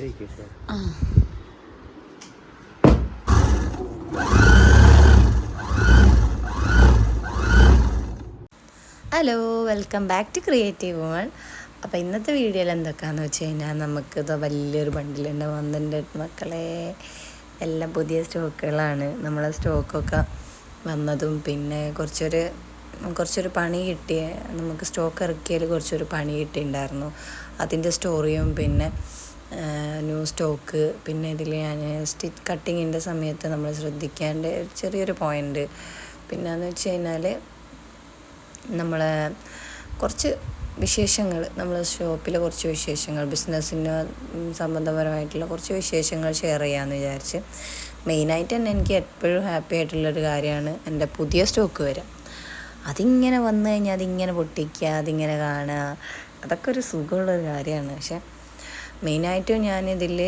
Hello welcome back to creative woman. അപ്പോൾ ഇന്നത്തെ വീഡിയോയിൽ എന്തൊക്കെയാണെന്ന് വെച്ച് കഴിഞ്ഞാൽ നമുക്കിത് വലിയൊരു ബണ്ടിലുണ്ട് വന്നിട്ടുണ്ട് മക്കളെ. എല്ലാം പുതിയ സ്റ്റോക്കുകളാണ്. നമ്മളെ സ്റ്റോക്കൊക്കെ വന്നതും പിന്നെ കുറച്ചൊരു കുറച്ചൊരു പണി കിട്ടിയ നമുക്ക് സ്റ്റോക്ക് ഇറക്കിയതിൽ കുറച്ചൊരു പണി കിട്ടിയിട്ടുണ്ടായിരുന്നു. അതിന്റെ സ്റ്റോറിയും പിന്നെ ന്യൂ സ്റ്റോക്ക്. പിന്നെ ഇതിൽ ഞാൻ സ്റ്റിച്ച് കട്ടിങ്ങിന്റെ സമയത്ത് നമ്മൾ ശ്രദ്ധിക്കേണ്ട ചെറിയൊരു പോയിന്റ് പിന്നെ എന്ന് വെച്ച് കഴിഞ്ഞാൽ നമ്മൾ കുറച്ച് വിശേഷങ്ങൾ നമ്മൾ ഷോപ്പിലെ കുറച്ച് വിശേഷങ്ങൾ ബിസിനസ്സിന് സംബന്ധപരമായിട്ടുള്ള കുറച്ച് വിശേഷങ്ങൾ ഷെയർ ചെയ്യാമെന്ന് വിചാരിച്ച് മെയിനായിട്ട് തന്നെ എനിക്ക് എപ്പോഴും ഹാപ്പി ആയിട്ടുള്ളൊരു കാര്യമാണ് എന്റെ പുതിയ സ്റ്റോക്ക് വരാം. അതിങ്ങനെ വന്നു കഴിഞ്ഞാൽ അതിങ്ങനെ പൊട്ടിക്കുക അതിങ്ങനെ കാണുക അതൊക്കെ ഒരു സുഖമുള്ളൊരു കാര്യമാണ് പക്ഷെ മെയിനായിട്ടും ഞാനിതിൽ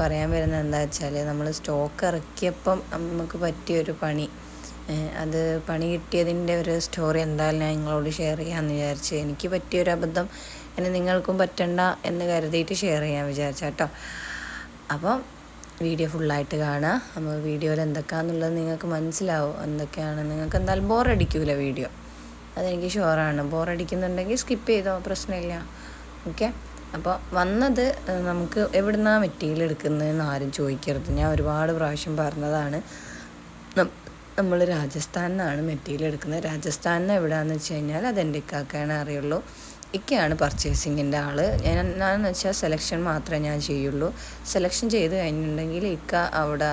പറയാൻ വരുന്നത് എന്താ വെച്ചാൽ നമ്മൾ സ്റ്റോക്ക് ഇറക്കിയപ്പം നമുക്ക് പറ്റിയൊരു പണി. അത് പണി കിട്ടിയതിന്റെ ഒരു സ്റ്റോറി എന്തായാലും ഞാൻ നിങ്ങളോട് ഷെയർ ചെയ്യാമെന്ന് വിചാരിച്ച് എനിക്ക് പറ്റിയൊരു അബദ്ധം എന്നെ നിങ്ങൾക്കും പറ്റണ്ട എന്ന് കരുതിയിട്ട് ഷെയർ ചെയ്യാൻ വിചാരിച്ച കേട്ടോ അപ്പം വീഡിയോ ഫുള്ളായിട്ട് കാണുക അപ്പോൾ വീഡിയോയിൽ എന്തൊക്കെയാണെന്നുള്ളത് നിങ്ങൾക്ക് മനസ്സിലാവും. എന്തൊക്കെയാണ്? നിങ്ങൾക്ക് എന്തായാലും ബോറടിക്കൂല വീഡിയോ? അതെനിക്ക് ഷുവറാണ്. ബോറടിക്കുന്നുണ്ടെങ്കിൽ സ്കിപ്പ് ചെയ്തോ പ്രശ്നമില്ല. ഓക്കെ? അപ്പോൾ വന്നത് നമുക്ക് എവിടുന്നാണ് മെറ്റീരിയൽ എടുക്കുന്നതെന്ന് ആരും ചോദിക്കരുത്. ഞാൻ ഒരുപാട് പ്രാവശ്യം പറഞ്ഞതാണ് നമ്മൾ രാജസ്ഥാനിൽ നിന്നാണ് മെറ്റീരിയൽ എടുക്കുന്നത്. രാജസ്ഥാനിൽ നിന്ന് എവിടെയാണെന്ന് വെച്ച് കഴിഞ്ഞാൽ അതെന്റെ ഇക്കാക്കാണ് അറിയുള്ളൂ. ഇക്കയാണ് പർച്ചേസിങ്ങിന്റെ ആൾ ഞാൻ എന്നാന്ന് വെച്ചാൽ സെലക്ഷൻ മാത്രമേ ഞാൻ ചെയ്യുള്ളൂ. സെലക്ഷൻ ചെയ്ത് കഴിഞ്ഞിട്ടുണ്ടെങ്കിൽ ഇക്ക അവിടെ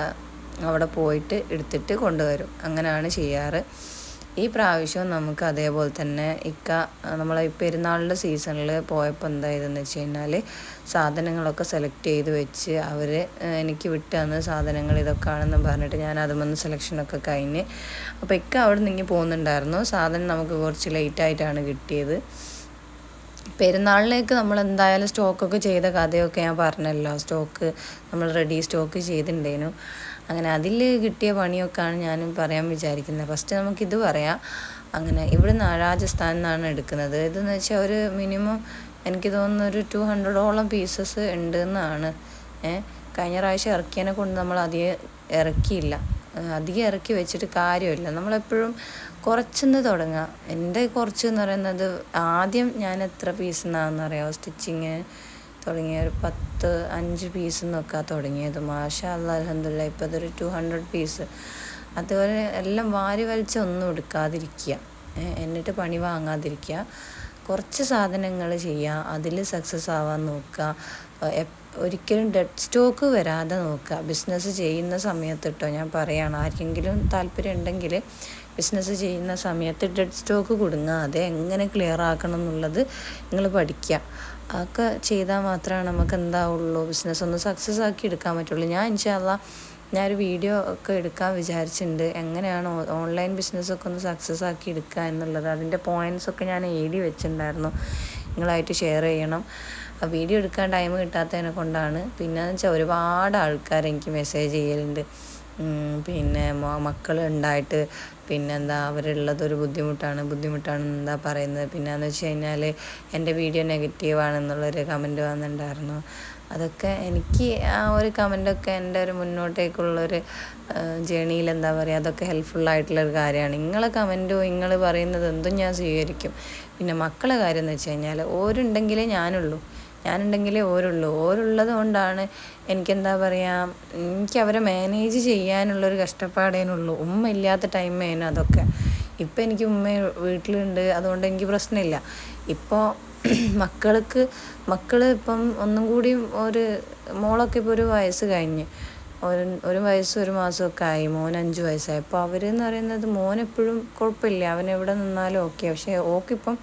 അവിടെ പോയിട്ട് എടുത്തിട്ട് കൊണ്ടുവരും. അങ്ങനെയാണ് ചെയ്യാറ്. ഈ പ്രാവശ്യവും നമുക്ക് അതേപോലെ തന്നെ ഇക്ക നമ്മളെ ഈ പെരുന്നാളിന്റെ സീസണിൽ പോയപ്പോൾ എന്തായതെന്ന് വെച്ച് കഴിഞ്ഞാൽ സാധനങ്ങളൊക്കെ സെലക്ട് ചെയ്ത് വെച്ച് അവർ എനിക്ക് വിട്ട് സാധനങ്ങൾ ഇതൊക്കെ ആണെന്ന് പറഞ്ഞിട്ട് ഞാൻ അതുമെന്ന് സെലക്ഷനൊക്കെ കഴിഞ്ഞ് അപ്പോൾ ഇക്ക അവിടെ നിന്ന് പോകുന്നുണ്ടായിരുന്നു. സാധനം നമുക്ക് കുറച്ച് ലേറ്റായിട്ടാണ് കിട്ടിയത്. പെരുന്നാളിലേക്ക് നമ്മൾ എന്തായാലും സ്റ്റോക്കൊക്കെ ചെയ്ത കഥയൊക്കെ ഞാൻ പറഞ്ഞല്ലോ. സ്റ്റോക്ക് നമ്മൾ റെഡി സ്റ്റോക്ക് ചെയ്തിട്ടുണ്ടേനു അങ്ങനെ അതിൽ കിട്ടിയ പണിയൊക്കെയാണ് ഞാൻ പറയാൻ വിചാരിക്കുന്നത്. ഫസ്റ്റ് നമുക്കിത് പറയാം. അങ്ങനെ ഇവിടുന്ന് രാജസ്ഥാനിൽ നിന്നാണ് എടുക്കുന്നത്. ഇതെന്ന് വെച്ചാൽ ഒരു മിനിമം എനിക്ക് തോന്നുന്നു ഒരു ടു ഹൺഡ്രഡോളം പീസസ് ഉണ്ട് എന്നാണ്. കഴിഞ്ഞ പ്രാവശ്യം ഇറക്കിയതിനെ കൊണ്ട് നമ്മൾ അധികം ഇറക്കിയില്ല. അധികം ഇറക്കി വെച്ചിട്ട് കാര്യമില്ല. നമ്മളെപ്പോഴും കുറച്ചെന്ന് തുടങ്ങുക എന്റെ കുറച്ച് എന്ന് പറയുന്നത് ആദ്യം ഞാൻ എത്ര പീസ് എന്നാണെന്ന് അറിയാമോ സ്റ്റിച്ചിങ് തുടങ്ങിയ ഒരു പത്ത് അഞ്ച് പീസ് നിൽക്കാൻ തുടങ്ങിയത്. മാഷാ അല്ലാ അലഹമില്ല ഇപ്പോൾ അതൊരു ടു ഹൺഡ്രഡ് പീസ് അതുപോലെ എല്ലാം വാരി വലിച്ച് ഒന്നും എടുക്കാതിരിക്കുക. എന്നിട്ട് പണി വാങ്ങാതിരിക്കുക. കുറച്ച് സാധനങ്ങൾ ചെയ്യുക. അതിൽ സക്സസ് ആവാൻ നോക്കുക. ഒരിക്കലും ഡെഡ് സ്റ്റോക്ക് വരാതെ നോക്കുക. ബിസിനസ് ചെയ്യുന്ന സമയത്ത് കേട്ടോ ഞാൻ പറയുകയാണ് ആർക്കെങ്കിലും താല്പര്യം ഉണ്ടെങ്കിൽ ബിസിനസ് ചെയ്യുന്ന സമയത്ത് ഡെഡ് സ്റ്റോക്ക് കുടുങ്ങാതെ എങ്ങനെ ക്ലിയർ ആക്കണം എന്നുള്ളത് നിങ്ങൾ പഠിക്കുക. അതൊക്കെ ചെയ്താൽ മാത്രമേ നമുക്ക് എന്താവുള്ളൂ. ബിസിനസ് ഒന്ന് സക്സസ് ആക്കി എടുക്കാൻ പറ്റുള്ളൂ. ഞാൻ ഇൻഷാല്ല ഞാനൊരു വീഡിയോ ഒക്കെ എടുക്കാൻ വിചാരിച്ചിട്ടുണ്ട്. എങ്ങനെയാണ് ഓൺലൈൻ ബിസിനസ്സൊക്കെ ഒന്ന് സക്സസ് ആക്കി എടുക്കുക എന്നുള്ളത്. അതിന്റെ പോയിന്റ്സ് ഒക്കെ ഞാൻ എഴുതി വെച്ചിട്ടുണ്ടായിരുന്നു. നിങ്ങളായിട്ട് ഷെയർ ചെയ്യണം. വീഡിയോ എടുക്കാൻ ടൈം കിട്ടാത്തതിനെ കൊണ്ടാണ്. പിന്നെ വെച്ചാൽ ഒരുപാട് ആൾക്കാർ എനിക്ക് മെസ്സേജ് ചെയ്യലുണ്ട്. പിന്നെ മക്കൾ ഉണ്ടായിട്ട് പിന്നെന്താ അവരുള്ളത് ഒരു ബുദ്ധിമുട്ടാണ്. ബുദ്ധിമുട്ടാണ് എന്താ പറയുന്നത്? പിന്നെ എന്ന് വെച്ച് കഴിഞ്ഞാൽ എന്റെ വീഡിയോ നെഗറ്റീവ് ആണെന്നുള്ളൊരു കമന്റ് വന്നിട്ടുണ്ടായിരുന്നു. അതൊക്കെ എനിക്ക് ആ ഒരു കമന്റൊക്കെ എന്റെ ഒരു മുന്നോട്ടേക്കുള്ളൊരു ജേണിയിൽ എന്താ പറയുക അതൊക്കെ ഹെൽപ്ഫുൾ ആയിട്ടുള്ളൊരു കാര്യമാണ്. നിങ്ങളെ കമന്റോ നിങ്ങൾ പറയുന്നത് എന്തും ഞാൻ സ്വീകരിക്കും. പിന്നെ മക്കളെ കാര്യം എന്ന് വെച്ച് കഴിഞ്ഞാൽ ഓരുണ്ടെങ്കിലേ ഞാനുള്ളൂ. ഞാനുണ്ടെങ്കിലേ ഓരുള്ളൂ. ഓരുള്ളത് കൊണ്ടാണ് എനിക്കെന്താ പറയുക എനിക്ക് അവരെ മാനേജ് ചെയ്യാനുള്ളൊരു കഷ്ടപ്പാടേനുള്ളൂ. ഉമ്മ ഇല്ലാത്ത ടൈമേനു അതൊക്കെ. ഇപ്പം എനിക്ക് ഉമ്മ വീട്ടിലുണ്ട് അതുകൊണ്ട് എനിക്ക് പ്രശ്നമില്ല. ഇപ്പോൾ മക്കൾക്ക് മക്കൾ ഇപ്പം ഒന്നും കൂടി ഒരു മോളൊക്കെ ഇപ്പോൾ ഒരു വയസ്സ് കഴിഞ്ഞ്. ഒരു ഒരു വയസ്സ് ഒരു മാസമൊക്കെ ആയി. മോൻ അഞ്ച് വയസ്സായി. അപ്പോൾ അവരെന്ന് പറയുന്നത് മോൻ എപ്പോഴും കുഴപ്പമില്ല. അവൻ എവിടെ നിന്നാലും ഓക്കെ പക്ഷേ ഓക്കിപ്പം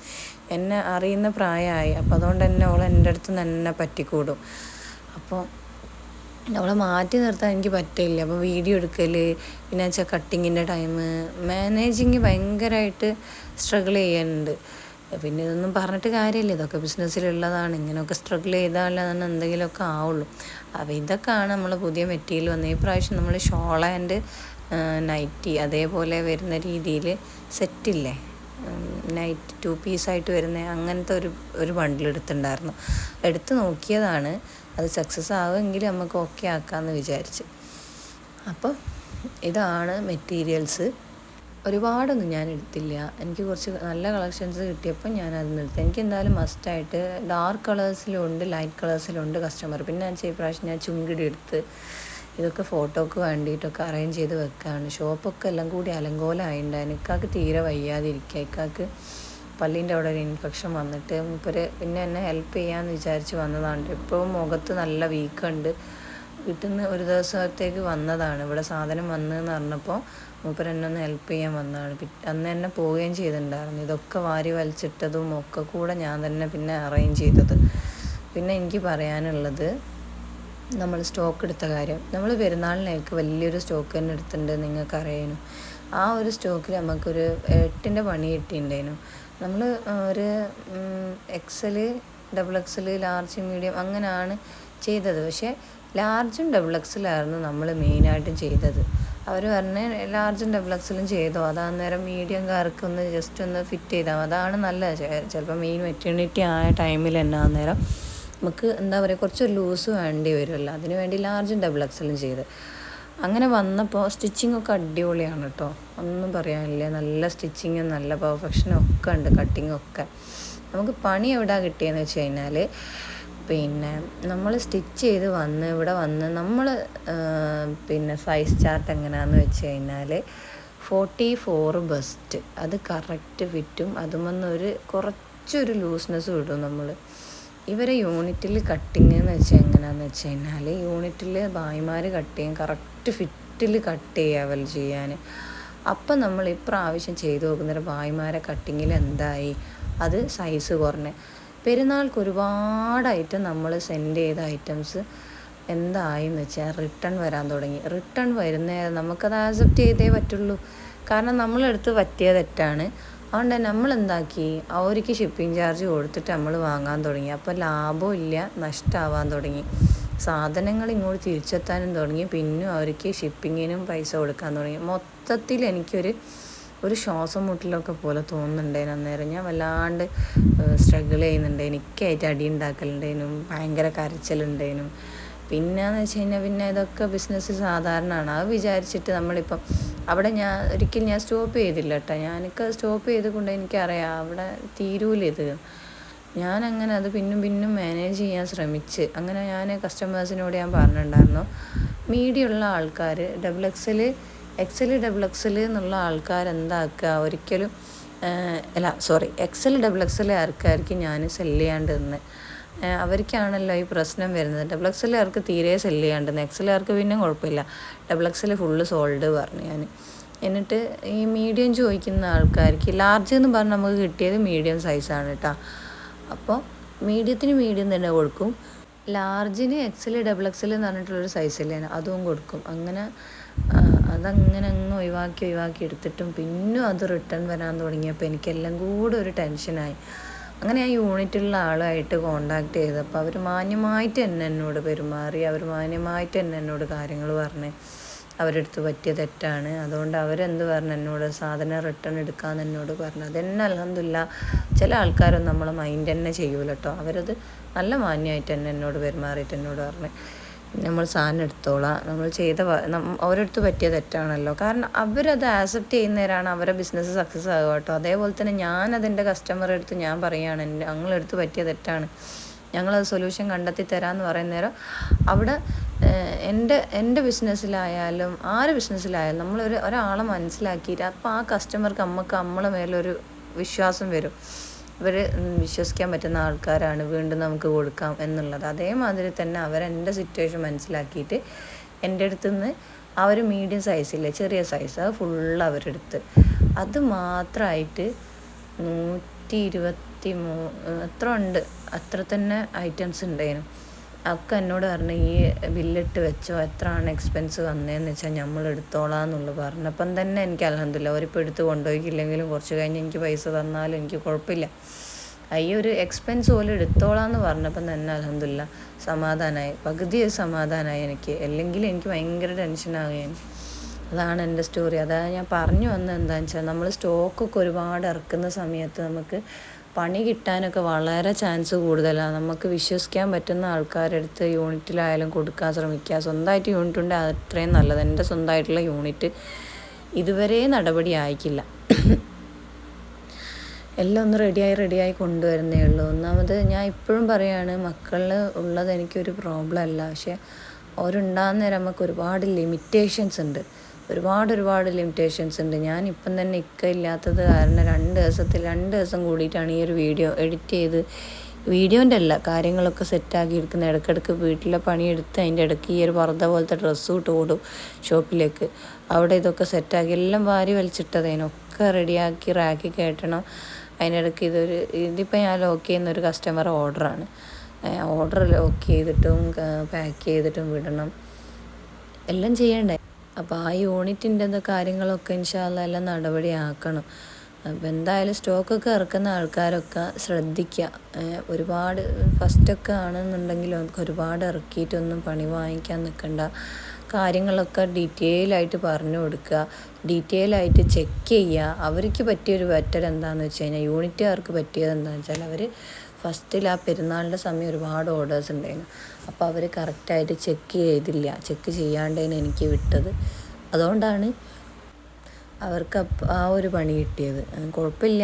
എന്നെ അറിയുന്ന പ്രായമായി. അപ്പോൾ അതുകൊണ്ട് തന്നെ അവൾ എന്റെ അടുത്ത് എന്നെ പറ്റിക്കൂടും. അപ്പോൾ അവളെ മാറ്റി നിർത്താൻ എനിക്ക് പറ്റില്ല. അപ്പോൾ വീഡിയോ എടുക്കൽ പിന്നെ വെച്ചാൽ കട്ടിങ്ങിന്റെ ടൈം മാനേജിങ് ഭയങ്കരമായിട്ട് സ്ട്രഗിൾ ചെയ്യുന്നുണ്ട് പിന്നെ ഇതൊന്നും പറഞ്ഞിട്ട് കാര്യമില്ല. ഇതൊക്കെ ബിസിനസ്സിലുള്ളതാണ്. ഇങ്ങനെയൊക്കെ സ്ട്രഗിൾ ചെയ്താലേ തന്നെ എന്തെങ്കിലുമൊക്കെ ആവുള്ളൂ. അപ്പോൾ ഇതൊക്കെയാണ് നമ്മൾ പുതിയ മെറ്റീരിയൽ വന്നത് ഈ പ്രാവശ്യം നമ്മൾ ഷോൾ ആൻഡ് നൈറ്റി അതേപോലെ വരുന്ന രീതിയിൽ സെറ്റില്ലേ? നൈറ്റ് ടു പീസായിട്ട് വരുന്ന അങ്ങനത്തെ ഒരു ഒരു ബണ്ടിൽ എടുത്തിട്ടുണ്ടായിരുന്നു എടുത്ത് നോക്കിയതാണ്. അത് സക്സസ് ആവുമെങ്കിൽ നമുക്ക് ഓക്കെ ആക്കാമെന്ന് വിചാരിച്ച്. അപ്പോൾ ഇതാണ് മെറ്റീരിയൽസ് ഒരുപാടൊന്നും ഞാൻ എടുത്തില്ല. എനിക്ക് കുറച്ച് നല്ല കളക്ഷൻസ് കിട്ടിയപ്പോൾ ഞാൻ അതിൽ എടുത്തു. എനിക്ക് എന്തായാലും മസ്റ്റായിട്ട് ഡാർക്ക് കളേഴ്സിലുണ്ട് ലൈറ്റ് കളേഴ്സിലുണ്ട് കസ്റ്റമർ പിന്നെ ഞാൻ ചെയ്യ പ്രാവശ്യം ഞാൻ ചുങ്കിടി എടുത്ത് ഇതൊക്കെ ഫോട്ടോക്ക് വേണ്ടിയിട്ടൊക്കെ അറേഞ്ച് ചെയ്ത് വെക്കുകയാണ് ഷോപ്പൊക്കെ എല്ലാം കൂടി അലങ്കോലമായിണ്ടായിരുന്നു ഇക്കാക്ക് തീരെ വയ്യാതിരിക്കുക ഇക്കാക്ക് പല്ലിന്റെ അവിടെ ഒരു ഇൻഫെക്ഷൻ വന്നിട്ട് മൂപ്പര് പിന്നെ എന്നെ ഹെൽപ്പ് ചെയ്യാമെന്ന് വിചാരിച്ച് വന്നതാണ്. ഇപ്പോഴും മുഖത്ത് നല്ല വീക്കുണ്ട്. വീട്ടിൽ നിന്ന് ഒരു ദിവസത്തേക്ക് വന്നതാണ്. ഇവിടെ സാധനം വന്നതെന്ന് പറഞ്ഞപ്പോൾ മൂപ്പർ എന്നെ ഒന്ന് ഹെൽപ്പ് ചെയ്യാൻ വന്നതാണ്. അന്ന് എന്നെ പോവുകയും ചെയ്തിട്ടുണ്ടായിരുന്നു. ഇതൊക്കെ വാരി വലിച്ചിട്ടതും ഒക്കെ കൂടെ ഞാൻ തന്നെ പിന്നെ അറേഞ്ച് ചെയ്തത്. പിന്നെ എനിക്ക് പറയാനുള്ളത് നമ്മൾ സ്റ്റോക്ക് എടുത്ത കാര്യം. നമ്മൾ പെരുന്നാളിനേക്ക് വലിയൊരു സ്റ്റോക്ക് തന്നെ എടുത്തിട്ടുണ്ട് നിങ്ങൾക്ക് അറിയാനും ആ ഒരു സ്റ്റോക്കിൽ നമുക്കൊരു എട്ടിന്റെ പണി കിട്ടിയിട്ടുണ്ടായിരുന്നു. നമ്മൾ ഒരു XL double XL large medium അങ്ങനെയാണ് ചെയ്തത്. പക്ഷേ ലാർജും ഡബിൾ എക്സലായിരുന്നു നമ്മൾ മെയിനായിട്ടും ചെയ്തത്. അവർ പറഞ്ഞ ലാർജും ഡബിൾ എക്സലും ചെയ്തോ. അതാണ് നേരം മീഡിയം മീഡിയംകാർക്ക് ഒന്ന് ജസ്റ്റ് ഒന്ന് ഫിറ്റ് ചെയ്താൽ അതാണ് നല്ലത് ചിലപ്പോൾ മെയിൻ മെറ്റേണിറ്റി ആയ ടൈമിൽ തന്നെ അന്നേരം നമുക്ക് എന്താ പറയുക കുറച്ച് ലൂസ് വേണ്ടി വരുമല്ലോ. അതിന് വേണ്ടി ലാർജും ഡബിൾ എക്സലും ചെയ്ത്. അങ്ങനെ വന്നപ്പോൾ സ്റ്റിച്ചിങ് ഒക്കെ അടിപൊളിയാണ് കേട്ടോ. ഒന്നും പറയാനില്ല. നല്ല സ്റ്റിച്ചിങ്ങും നല്ല പെർഫെക്ഷനും ഒക്കെ ഉണ്ട് കട്ടിങ്ങും ഒക്കെ. നമുക്ക് പണി എവിടെ കിട്ടിയെന്ന് വെച്ച് കഴിഞ്ഞാൽ പിന്നെ നമ്മൾ സ്റ്റിച്ച് ചെയ്ത് വന്ന് ഇവിടെ വന്ന് നമ്മൾ പിന്നെ സൈസ് ചാർട്ട് എങ്ങനെയാണെന്ന് വെച്ച് കഴിഞ്ഞാൽ ഫോർട്ടി ഫോർ ബെസ്റ്റ് അത് കറക്റ്റ് ഫിറ്റും അതുമെന്ന് ഒരു കുറച്ചൊരു ലൂസ്നെസ് വിടും നമ്മൾ ഇവരെ യൂണിറ്റിൽ കട്ടിങ് എന്ന് വെച്ചാൽ എങ്ങനെയാണെന്ന് വെച്ച് കഴിഞ്ഞാൽ യൂണിറ്റിൽ ഭായിമാർ കട്ട് ചെയ്യും കറക്റ്റ് ഫിറ്റിൽ കട്ട് ചെയ്യാവൽ ചെയ്യാൻ അപ്പം നമ്മൾ ഇപ്രാവശ്യം ചെയ്തു നോക്കുന്നൊരു ഭായിമാരെ കട്ടിങ്ങിൽ എന്തായി? അത് സൈസ് കുറഞ്ഞ്. പെരുന്നാൾക്ക് ഒരുപാട് ഐറ്റം നമ്മൾ സെൻഡ് ചെയ്ത ഐറ്റംസ് എന്തായി എന്ന് വെച്ചാൽ റിട്ടേൺ വരാൻ തുടങ്ങി. റിട്ടേൺ വരുന്ന നമുക്കത് ആക്സെപ്റ്റ് ചെയ്തേ പറ്റുള്ളൂ. കാരണം നമ്മളെടുത്ത് പറ്റിയ തെറ്റാണ്. അതുകൊണ്ട് നമ്മൾ എന്താക്കി അവർക്ക് ഷിപ്പിംഗ് ചാർജ് കൊടുത്തിട്ട് നമ്മൾ വാങ്ങാൻ തുടങ്ങി. അപ്പോൾ ലാഭവും ഇല്ല നഷ്ടമാവാൻ തുടങ്ങി. സാധനങ്ങൾ ഇങ്ങോട്ട് തിരിച്ചെത്താനും തുടങ്ങി. പിന്നെ അവർക്ക് ഷിപ്പിങ്ങിനും പൈസ കൊടുക്കാൻ തുടങ്ങി. മൊത്തത്തിൽ എനിക്കൊരു ഒരു ശ്വാസം മുട്ടലൊക്കെ പോലെ തോന്നുന്നുണ്ടായിരുന്നു അന്നേരം. ഞാൻ വല്ലാണ്ട് സ്ട്രഗിൾ ചെയ്യുന്നുണ്ട്. എനിക്കായിട്ട് അടി ഉണ്ടാക്കലുണ്ടായിരുന്നു ഭയങ്കര കരച്ചിലുണ്ടായിരുന്നു. പിന്നെന്ന് വെച്ച് കഴിഞ്ഞാൽ പിന്നെ ഇതൊക്കെ ബിസിനസ് സാധാരണമാണ് അത് വിചാരിച്ചിട്ട് നമ്മളിപ്പം അവിടെ ഞാൻ ഒരിക്കലും ഞാൻ സ്റ്റോപ്പ് ചെയ്തില്ല കേട്ടോ. ഞാനൊക്കെ സ്റ്റോപ്പ് ചെയ്തുകൊണ്ട് എനിക്കറിയാം അവിടെ തീരൂല ഇത്. ഞാൻ അങ്ങനെ അത് പിന്നും പിന്നും മാനേജ് ചെയ്യാൻ ശ്രമിച്ച്. അങ്ങനെ ഞാൻ കസ്റ്റമേഴ്സിനോട് ഞാൻ പറഞ്ഞിട്ടുണ്ടായിരുന്നു. മീഡിയുള്ള ആൾക്കാർ double XL XL double XL എന്നുള്ള ആൾക്കാർ എന്താക്കുക? ഒരിക്കലും അല്ല സോറി എക്സൽ ഡബിൾ എക്സൽ ആൾക്കാർക്ക് ഞാൻ സെല്ല് ചെയ്യാണ്ട് നിന്ന് അവർക്കാണല്ലോ ഈ പ്രശ്നം വരുന്നത്. ഡബിൾ തീരെ സെല്ല് ചെയ്യാണ്ടെന്ന് എക്സലുകാർക്ക് പിന്നെ കുഴപ്പമില്ല. ഡബിൾ എക്സൽ ഫുള്ള് സോൾഡ് പറഞ്ഞു ഞാൻ എന്നിട്ട് ഈ മീഡിയം ചോദിക്കുന്ന ആൾക്കാർക്ക് ലാർജ് എന്ന് പറഞ്ഞാൽ നമുക്ക് കിട്ടിയത് മീഡിയം സൈസാണ് കേട്ടോ അപ്പോൾ മീഡിയത്തിന് മീഡിയം തന്നെ കൊടുക്കും. ലാർജിന് എക്സൽ ഡബിൾ എക്സൽ എന്ന് പറഞ്ഞിട്ടുള്ളൊരു അല്ലേ അതും കൊടുക്കും. അങ്ങനെ അതങ്ങനെ അങ്ങ് ഒഴിവാക്കി ഒഴിവാക്കി എടുത്തിട്ടും പിന്നും അത് റിട്ടേൺ വരാൻ തുടങ്ങിയപ്പോൾ എനിക്കെല്ലാം കൂടെ ഒരു ടെൻഷനായി അങ്ങനെ ആ യൂണിറ്റിലുള്ള ആളായിട്ട് കോണ്ടാക്ട് ചെയ്തപ്പോൾ അവർ മാന്യമായിട്ട് തന്നെ എന്നോട് പെരുമാറി അവർ മാന്യമായിട്ട് തന്നെ എന്നോട് കാര്യങ്ങൾ പറഞ്ഞ് അവരെടുത്ത് പറ്റിയ തെറ്റാണ്. അതുകൊണ്ട് അവരെന്ത് പറഞ്ഞു? എന്നോട് സാധനം റിട്ടേൺ എടുക്കാമെന്ന് എന്നോട് പറഞ്ഞു. അതെന്നെ അലഹമില്ല ചില ആൾക്കാരൊന്നും നമ്മളെ മൈൻഡ് തന്നെ ചെയ്യൂല കേട്ടോ അവരത് നല്ല മാന്യമായിട്ട് തന്നെ എന്നോട് പെരുമാറിയിട്ട് എന്നോട് പറഞ്ഞു. നമ്മൾ സാധനം എടുത്തോളാം. നമ്മൾ ചെയ്ത അവരെടുത്ത് പറ്റിയ തെറ്റാണല്ലോ. കാരണം അവരത് ആക്സെപ്റ്റ് ചെയ്യുന്നവരാണ് അവരെ ബിസിനസ് സക്സസ് ആകുക കേട്ടോ. അതേപോലെ തന്നെ ഞാൻ അതിന്റെ കസ്റ്റമറെ അടുത്ത് ഞാൻ പറയുകയാണ് എന്റെ ഞങ്ങളെടുത്ത് പറ്റിയ തെറ്റാണ്. ഞങ്ങളത് സൊല്യൂഷൻ കണ്ടെത്തി തരാമെന്ന് പറയുന്നേരം അവിടെ എന്റെ എന്റെ ബിസിനസ്സിലായാലും ആര് ബിസിനസ്സിലായാലും നമ്മളൊരു ഒരാളെ മനസ്സിലാക്കിയിട്ട് അപ്പോൾ ആ കസ്റ്റമർക്ക് നമുക്ക് നമ്മളെ മേലൊരു വിശ്വാസം വരും. ഇവർ വിശ്വസിക്കാൻ പറ്റുന്ന ആൾക്കാരാണ് വീണ്ടും നമുക്ക് കൊടുക്കാം എന്നുള്ളത്. അതേമാതിരി തന്നെ അവർ എന്റെ സിറ്റുവേഷൻ മനസ്സിലാക്കിയിട്ട് എന്റെ അടുത്ത് നിന്ന് ആ ഒരു മീഡിയം സൈസില്ലേ ചെറിയ സൈസ് അത് ഫുള്ള് അവരെടുത്ത്. അത് മാത്രമായിട്ട് നൂറ്റി ഇരുപത്തി മൂ എത്ര ഉണ്ട് അത്ര തന്നെ ഐറ്റംസ് ഉണ്ടായിരുന്നു ഒക്കെ എന്നോട് പറഞ്ഞു ഈ ബില്ലിട്ട് വെച്ചോ എത്ര ആണ് എക്സ്പെൻസ് വന്നതെന്ന് വെച്ചാൽ നമ്മൾ എടുത്തോളാം എന്നുള്ളത് പറഞ്ഞപ്പം തന്നെ എനിക്ക് അലഹമില്ല അവരിപ്പോൾ എടുത്ത് കൊണ്ടുപോയിക്കില്ലെങ്കിലും കുറച്ച് കഴിഞ്ഞ് എനിക്ക് പൈസ തന്നാലും എനിക്ക് കുഴപ്പമില്ല. ഈ ഒരു എക്സ്പെൻസ് പോലും എടുത്തോളാം എന്ന് പറഞ്ഞപ്പം തന്നെ അലഹമില്ല സമാധാനമായി പകുതി സമാധാനമായി എനിക്ക്. അല്ലെങ്കിൽ എനിക്ക് ഭയങ്കര ടെൻഷനാകുകയാണ് അതാണ് എന്റെ സ്റ്റോറി അതായത് ഞാൻ പറഞ്ഞു വന്നത് എന്താണെന്ന് വെച്ചാൽ നമ്മൾ സ്റ്റോക്കൊക്കെ ഒരുപാട് ഇറക്കുന്ന സമയത്ത് നമുക്ക് പണി കിട്ടാനൊക്കെ വളരെ ചാൻസ് കൂടുതലാണ് നമുക്ക് വിശ്വസിക്കാൻ പറ്റുന്ന ആൾക്കാരുടെ അടുത്ത് യൂണിറ്റിലായാലും കൊടുക്കാൻ ശ്രമിക്കുക. സ്വന്തമായിട്ട് യൂണിറ്റ് ഉണ്ട് അത്രയും നല്ലത്. എന്റെ സ്വന്തമായിട്ടുള്ള യൂണിറ്റ് ഇതുവരെ നടപടി ആയിക്കില്ല എല്ലാം ഒന്ന് റെഡിയായി റെഡിയായി കൊണ്ടുവരുന്നേ ഉള്ളൂ. ഒന്നാമത് ഞാൻ ഇപ്പോഴും പറയുകയാണ് മക്കളിൽ ഉള്ളത് എനിക്കൊരു പ്രോബ്ലം അല്ല. പക്ഷേ അവരുണ്ടാകുന്ന നേരം നമുക്ക് ഒരുപാട് ലിമിറ്റേഷൻസ് ഉണ്ട്. ഒരുപാട് ഒരുപാട് ലിമിറ്റേഷൻസ് ഉണ്ട്. ഞാൻ ഇപ്പം തന്നെ ഇക്ക ഇല്ലാത്തത് കാരണം രണ്ട് ദിവസത്തിൽ രണ്ട് ദിവസം കൂടിയിട്ടാണ് ഈ ഒരു വീഡിയോ എഡിറ്റ് ചെയ്ത്. വീഡിയോന്റെ അല്ല കാര്യങ്ങളൊക്കെ സെറ്റാക്കി എടുക്കുന്ന ഇടയ്ക്കിടയ്ക്ക് വീട്ടിലെ പണിയെടുത്ത് അതിന്റെ ഇടയ്ക്ക് ഈ ഒരു പർദ്ദ പോലത്തെ ഡ്രസ്സ് ഇട്ട് ഓടും ഷോപ്പിലേക്ക് അവിടെ ഇതൊക്കെ സെറ്റാക്കി എല്ലാം വാരി വലിച്ചിട്ടതേനൊക്കെ റെഡിയാക്കി റാക്കി കയറ്റണം. അതിനിടയ്ക്ക് ഇതൊരു ഇതിപ്പോൾ ഞാൻ ലോക്ക് ചെയ്യുന്ന ഒരു കസ്റ്റമർ ഓർഡറാണ് ഓർഡർ ലോക്ക് ചെയ്തിട്ടും പാക്ക് ചെയ്തിട്ടും വിടണം. എല്ലാം ചെയ്യണ്ടേ? അപ്പോൾ ആ യൂണിറ്റിന്റെ കാര്യങ്ങളൊക്കെ ഇൻഷാല്ല എല്ലാം നടപടിയാക്കണം. അപ്പോൾ എന്തായാലും സ്റ്റോക്കൊക്കെ ഇറക്കുന്ന ആൾക്കാരൊക്കെ ശ്രദ്ധിക്കുക ഒരുപാട് ഫസ്റ്റൊക്കെ ആണെന്നുണ്ടെങ്കിലും നമുക്ക് ഒരുപാട് ഇറക്കിയിട്ടൊന്നും പണി വാങ്ങിക്കാൻ നിൽക്കണ്ട കാര്യങ്ങളൊക്കെ ഡീറ്റെയിൽ ആയിട്ട് പറഞ്ഞു കൊടുക്കുക ഡീറ്റെയിൽ ആയിട്ട് ചെക്ക് ചെയ്യുക അവർക്ക് പറ്റിയൊരു ബെറ്റർ എന്താണെന്ന് വെച്ച് കഴിഞ്ഞാൽ യൂണിറ്റുകാർക്ക് പറ്റിയത് എന്താണെന്ന് വെച്ചാൽ അവർ ഫസ്റ്റിൽ ആ പെരുന്നാളിന്റെ സമയം ഒരുപാട് ഓർഡേഴ്സ് ഉണ്ടായിരുന്നു. അപ്പോൾ അവർ കറക്റ്റായിട്ട് ചെക്ക് ചെയ്തില്ല. ചെക്ക് ചെയ്യാണ്ടേന് എനിക്ക് വിട്ടത്. അതുകൊണ്ടാണ് അവർക്ക് ആ ഒരു പണി കിട്ടിയത്. കുഴപ്പമില്ല.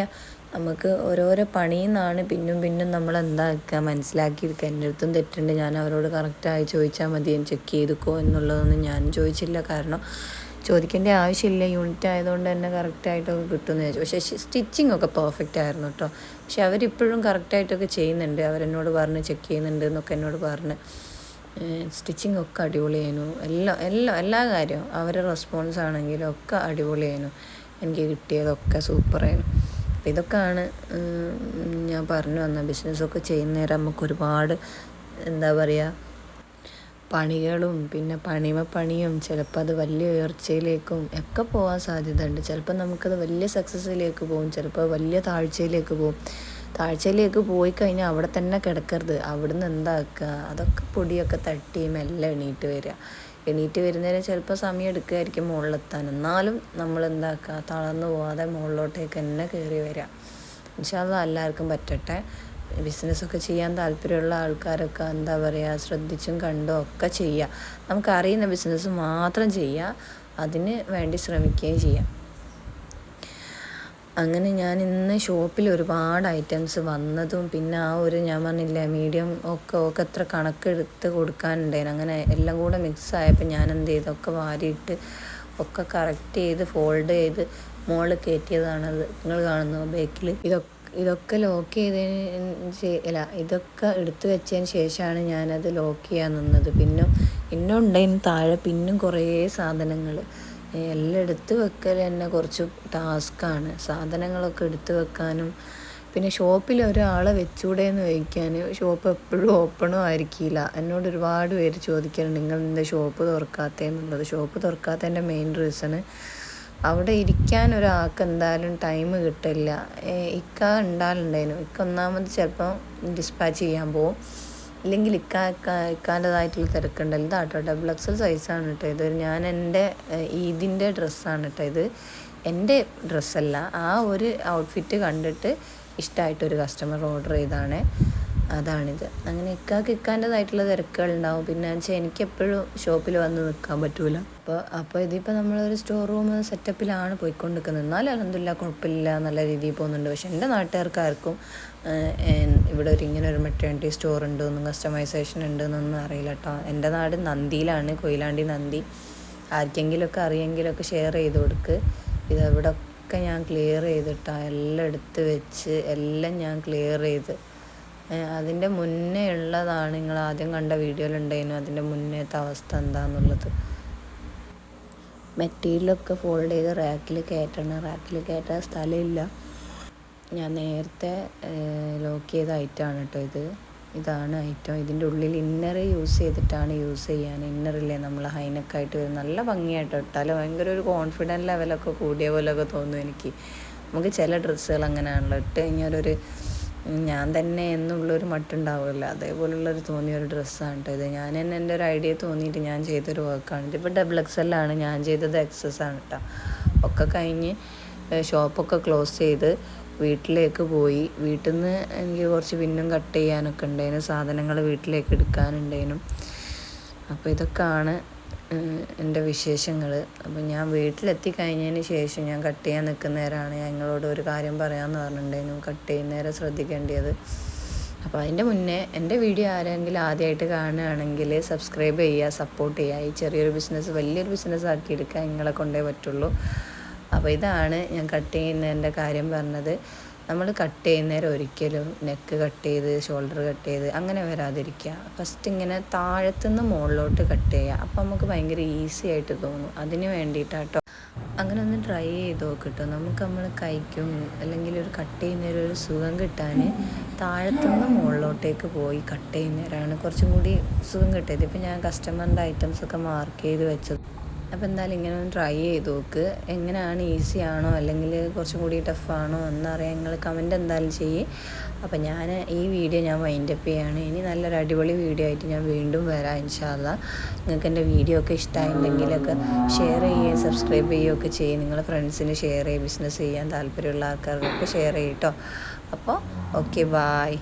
നമുക്ക് ഓരോരോ പണിയിൽ നിന്നാണ് പിന്നും പിന്നും നമ്മൾ എന്താക്കുക മനസ്സിലാക്കിയെടുക്കുക എന്റെ അടുത്തും തെറ്റുണ്ട്. ഞാൻ അവരോട് കറക്റ്റായി ചോദിച്ചാൽ മതി. ചെക്ക് ചെയ്തുക്കോ എന്നുള്ളതൊന്നും ഞാൻ ചോദിച്ചില്ല. കാരണം ചോദിക്കേണ്ട ആവശ്യമില്ല. യൂണിറ്റ് ആയതുകൊണ്ട് തന്നെ കറക്റ്റായിട്ടൊക്കെ കിട്ടുമെന്ന് ചോദിച്ചു പക്ഷേ സ്റ്റിച്ചിങ് ഒക്കെ പെർഫെക്റ്റ് ആയിരുന്നു കേട്ടോ പക്ഷെ അവരിപ്പോഴും കറക്റ്റായിട്ടൊക്കെ ചെയ്യുന്നുണ്ട്. അവരെന്നോട് പറഞ്ഞ് ചെക്ക് ചെയ്യുന്നുണ്ട് എന്നൊക്കെ എന്നോട് പറഞ്ഞ്. സ്റ്റിച്ചിങ് ഒക്കെ അടിപൊളിയായിരുന്നു എല്ലാം എല്ലാം എല്ലാ കാര്യവും. അവരുടെ റെസ്പോൺസ് ആണെങ്കിലും ഒക്കെ അടിപൊളിയായിരുന്നു എനിക്ക് കിട്ടിയതൊക്കെ സൂപ്പറായിരുന്നു അപ്പോൾ ഇതൊക്കെയാണ് ഞാൻ പറഞ്ഞു വന്ന ബിസിനസ്സൊക്കെ ചെയ്യുന്നേരം നമുക്ക് ഒരുപാട് എന്താ പറയുക പണികളും പിന്നെ പണിമ പണിയും ചിലപ്പോൾ അത് വലിയ ഉയർച്ചയിലേക്കും ഒക്കെ പോകാൻ സാധ്യതയുണ്ട്. ചിലപ്പോൾ നമുക്കത് വലിയ സക്സസ്സിലേക്ക് പോകും ചിലപ്പോൾ വലിയ താഴ്ചയിലേക്ക് പോകും താഴ്ചയിലേക്ക് പോയി കഴിഞ്ഞാൽ അവിടെ തന്നെ കിടക്കരുത്. അവിടുന്ന് എന്താക്കുക? അതൊക്കെ പൊടിയൊക്കെ തട്ടി മെല്ലെ എണീറ്റ് വരിക. എണീറ്റ് വരുന്നതിന് ചിലപ്പോൾ സമയം എടുക്കുമായിരിക്കും മുകളിലെത്താൻ. എന്നാലും നമ്മൾ എന്താക്കുക? തളർന്നു പോകാതെ മുകളിലോട്ടേക്ക് തന്നെ കയറി വരിക. ഇൻഷാല്ല എല്ലാവർക്കും പറ്റട്ടെ. ബിസിനസ്സൊക്കെ ചെയ്യാൻ താല്പര്യമുള്ള ആൾക്കാരൊക്കെ എന്താ പറയുക ശ്രദ്ധിച്ചും കണ്ടും ഒക്കെ ചെയ്യുക നമുക്കറിയുന്ന ബിസിനസ് മാത്രം ചെയ്യുക അതിന് വേണ്ടി ശ്രമിക്കുകയും ചെയ്യാം. അങ്ങനെ ഞാൻ ഇന്ന് ഷോപ്പിൽ ഒരുപാട് ഐറ്റംസ് വന്നതും പിന്നെ ആ ഒരു ഞാൻ പറഞ്ഞില്ലേ മീഡിയം ഒക്കെ ഒക്കെ എത്ര കണക്കെടുത്ത് കൊടുക്കാനുണ്ടായിരുന്നു. അങ്ങനെ എല്ലാം കൂടെ മിക്സ് ആയപ്പോൾ ഞാൻ എന്ത് ചെയ്തു? ഒക്കെ വാരിയിട്ട് ഒക്കെ കറക്റ്റ് ചെയ്ത് ഫോൾഡ് ചെയ്ത് മോൾ കയറ്റിയതാണത്. നിങ്ങൾ കാണുന്നു? ബേക്കിൽ ഇതൊക്കെ ഇതൊക്കെ ലോക്ക് ചെയ്തതിന് അല്ല ഇതൊക്കെ എടുത്തു വെച്ചതിന് ശേഷമാണ് ഞാനത് ലോക്ക് ചെയ്യാൻ നിന്നത്. പിന്നെ ഇന്നുണ്ടായിരുന്നു താഴെ പിന്നും കുറേ സാധനങ്ങൾ എല്ലാം എടുത്തു വെക്കൽ തന്നെ കുറച്ച് ടാസ്ക്കാണ് സാധനങ്ങളൊക്കെ എടുത്തു വെക്കാനും പിന്നെ ഷോപ്പിൽ ഒരാളെ വെച്ചൂടെ എന്ന് ചോദിക്കാൻ ഷോപ്പ് എപ്പോഴും ഓപ്പണും ആയിരിക്കില്ല. എന്നോട് ഒരുപാട് പേര് ചോദിക്കാറുണ്ട് നിങ്ങൾ എന്താ ഷോപ്പ് തുറക്കാത്തതെന്നുള്ളത് ഷോപ്പ് തുറക്കാത്തതിന്റെ മെയിൻ റീസണ് അവിടെ ഇരിക്കാൻ ഒരാൾക്ക് എന്തായാലും ടൈം കിട്ടില്ല. ഇക്ക ഉണ്ടാലുണ്ടായിരുന്നു ഇക്ക ഒന്നാമത് ചിലപ്പോൾ ഡിസ്പാച്ച് ചെയ്യാൻ പോകും ഇല്ലെങ്കിൽ ഇക്ക ഇക്കാന്റെതായിട്ടുള്ള തിരക്കുണ്ടല്ലോ. ഇതാട്ടോ ഡബിൾ എക്സൽ സൈസാണ് കേട്ടോ ഇത്. ഞാൻ എന്റെ ഈദിന്റെ ഡ്രസ്സാണ് കേട്ടോ ഇത്. എന്റെ ഡ്രസ്സല്ല ആ ഒരു ഔട്ട്ഫിറ്റ് കണ്ടിട്ട് ഇഷ്ടമായിട്ടൊരു കസ്റ്റമർ ഓർഡർ ചെയ്താണ് അതാണിത്. അങ്ങനെ ഇക്കാക്ക് ഇക്കാന്റെതായിട്ടുള്ള തിരക്കുകളുണ്ടാവും. പിന്നെ വെച്ചാൽ എനിക്ക് എപ്പോഴും ഷോപ്പിൽ വന്ന് നിൽക്കാൻ പറ്റൂല. അപ്പോൾ അപ്പോൾ ഇതിപ്പോൾ നമ്മളൊരു സ്റ്റോർ റൂം സെറ്റപ്പിലാണ് പോയിക്കൊണ്ടിരിക്കുന്നത്. എന്നാലും അലഹമില്ല കുഴപ്പമില്ല. നല്ല രീതിയിൽ പോകുന്നുണ്ട്. പക്ഷെ എന്റെ നാട്ടുകാർക്കാർക്കും ഇവിടെ ഒരു ഇങ്ങനെ ഒരു മെറ്റേണിറ്റി സ്റ്റോർ ഉണ്ടെന്നും കസ്റ്റമൈസേഷൻ ഉണ്ടെന്നൊന്നും അറിയില്ല കേട്ടോ. എന്റെ നാട് നന്ദിയിലാണ്. കൊയിലാണ്ടി നന്ദി. ആർക്കെങ്കിലുമൊക്കെ അറിയെങ്കിലൊക്കെ ഷെയർ ചെയ്ത് കൊടുക്ക്. ഇത് ഒക്കെ ഞാൻ ക്ലിയർ ചെയ്തിട്ടാണ് എല്ലാം എടുത്ത് വെച്ച് എല്ലാം ഞാൻ ക്ലിയർ ചെയ്ത്. അതിന്റെ മുന്നേ ഉള്ളതാണ് നിങ്ങൾ ആദ്യം കണ്ട വീഡിയോയിലുണ്ടായിരുന്നു അതിന്റെ മുന്നേത്തെ അവസ്ഥ എന്താണെന്നുള്ളത് മെറ്റീരിയലൊക്കെ ഫോൾഡ് ചെയ്ത് റാക്കിൽ കയറ്റണം. റാക്കിൽ കയറ്റാൻ സ്ഥലമില്ല. ഞാൻ നേരത്തെ ലോക്ക് ചെയ്ത ഐറ്റമാണ് കേട്ടോ ഇത്. ഇതാണ് ഐറ്റം ഇതിന്റെ ഉള്ളിൽ ഇന്നർ യൂസ് ചെയ്തിട്ടാണ് യൂസ് ചെയ്യാൻ. ഇന്നറില്ലേ നമ്മൾ ഹൈനക്കായിട്ട് വരും നല്ല ഭംഗിയായിട്ട് ഇട്ടാൽ ഭയങ്കര ഒരു കോൺഫിഡന്റ് ലെവലൊക്കെ കൂടിയ പോലെയൊക്കെ തോന്നും എനിക്ക്. നമുക്ക് ചില ഡ്രസ്സുകൾ അങ്ങനെയാണല്ലോ. ഇട്ട് കഴിഞ്ഞാൽ ഒരു ഞാൻ തന്നെ എന്നുള്ളൊരു മട്ടുണ്ടാവില്ല. അതേപോലുള്ളൊരു തോന്നിയൊരു ഡ്രസ്സാണ് കേട്ടോ ഇത്. ഞാൻ തന്നെ എന്റെ ഒരു ഐഡിയ തോന്നിയിട്ട് ഞാൻ ചെയ്തൊരു വർക്കാണ് ഇതിപ്പോൾ ഡബിൾ എക്സ് എല്ലാണ് ഞാൻ ചെയ്തത് എക്സസ് ആണ് കേട്ടോ ഒക്കെ കഴിഞ്ഞ് ഷോപ്പൊക്കെ ക്ലോസ് ചെയ്ത് വീട്ടിലേക്ക് പോയി. വീട്ടിൽ നിന്ന് എനിക്ക് കുറച്ച് പിന്നും കട്ട് ചെയ്യാനൊക്കെ ഉണ്ടായിരുന്നു സാധനങ്ങൾ വീട്ടിലേക്ക് എടുക്കാനുണ്ടായിരുന്നു അപ്പോൾ ഇതൊക്കെയാണ് എന്റെ വിശേഷങ്ങൾ. അപ്പോൾ ഞാൻ വീട്ടിലെത്തി കഴിഞ്ഞതിന് ശേഷം ഞാൻ കട്ട് ചെയ്യാൻ നിൽക്കുന്ന നേരമാണ് ഞങ്ങളോട് ഒരു കാര്യം പറയാമെന്ന് പറഞ്ഞിട്ടുണ്ടായിരുന്നു. കട്ട് ചെയ്യുന്ന നേരം ശ്രദ്ധിക്കേണ്ടത്. അപ്പോൾ അതിന്റെ മുന്നേ എന്റെ വീഡിയോ ആരെങ്കിലും ആദ്യമായിട്ട് കാണുകയാണെങ്കിൽ സബ്സ്ക്രൈബ് ചെയ്യുക സപ്പോർട്ട് ചെയ്യുക. ഈ ചെറിയൊരു ബിസിനസ് വലിയൊരു ബിസിനസ് ആക്കി എടുക്കാൻ നിങ്ങളെ കൊണ്ടേ പറ്റുള്ളൂ. അപ്പോൾ ഇതാണ് ഞാൻ കട്ട് ചെയ്യുന്നതിന്റെ കാര്യം പറഞ്ഞത്. നമ്മൾ കട്ട് ചെയ്യുന്നേരം ഒരിക്കലും നെക്ക് കട്ട് ചെയ്ത് ഷോൾഡർ കട്ട് ചെയ്ത് അങ്ങനെ വരാതിരിക്കുക. ഫസ്റ്റ് ഇങ്ങനെ താഴത്തുനിന്ന് മുകളിലോട്ട് കട്ട് ചെയ്യുക. അപ്പോൾ നമുക്ക് ഭയങ്കര ഈസി ആയിട്ട് തോന്നും. അതിന് വേണ്ടിയിട്ടാട്ടോ. അങ്ങനെ ഒന്ന് ട്രൈ ചെയ്ത് നോക്കിട്ടോ. നമുക്ക് നമ്മൾ കഴിക്കും അല്ലെങ്കിൽ ഒരു കട്ട് ചെയ്യുന്നേരം ഒരു സുഖം കിട്ടാൻ താഴത്തുനിന്ന് മുകളിലോട്ടേക്ക് പോയി കട്ട് ചെയ്യുന്നേരാണ് കുറച്ചും കൂടി സുഖം കിട്ടിയത്. ഇപ്പം ഞാൻ കസ്റ്റമറിന്റെ ഐറ്റംസ് ഒക്കെ മാർക്ക് ചെയ്ത് വെച്ചത് അപ്പോൾ എന്തായാലും ഇങ്ങനെ ഒന്ന് ട്രൈ ചെയ്ത് നോക്ക്. എങ്ങനെയാണ് ഈസി ആണോ അല്ലെങ്കിൽ കുറച്ചും കൂടി ടഫാണോ എന്നറിയാൻ നിങ്ങൾ കമന്റ് എന്തായാലും ചെയ്യേ. അപ്പോൾ ഞാൻ ഈ വീഡിയോ ഞാൻ വൈൻഡപ്പ് ചെയ്യാണ്. ഇനി നല്ലൊരു അടിപൊളി വീഡിയോ ആയിട്ട് ഞാൻ വീണ്ടും വരാം ഇൻഷാല്ല നിങ്ങൾക്ക് എന്റെ വീഡിയോ ഒക്കെ ഇഷ്ടമായിട്ടുണ്ടെങ്കിലൊക്കെ ഷെയർ ചെയ്യുകയും സബ്സ്ക്രൈബ് ചെയ്യുകയൊക്കെ ചെയ്യും. നിങ്ങളെ ഫ്രണ്ട്സിന് ഷെയർ ചെയ്യുക ബിസിനസ് ചെയ്യാൻ താല്പര്യമുള്ള ആൾക്കാർക്കൊക്കെ ഷെയർ ചെയ്യും കേട്ടോ അപ്പോൾ ഓക്കെ ബായ്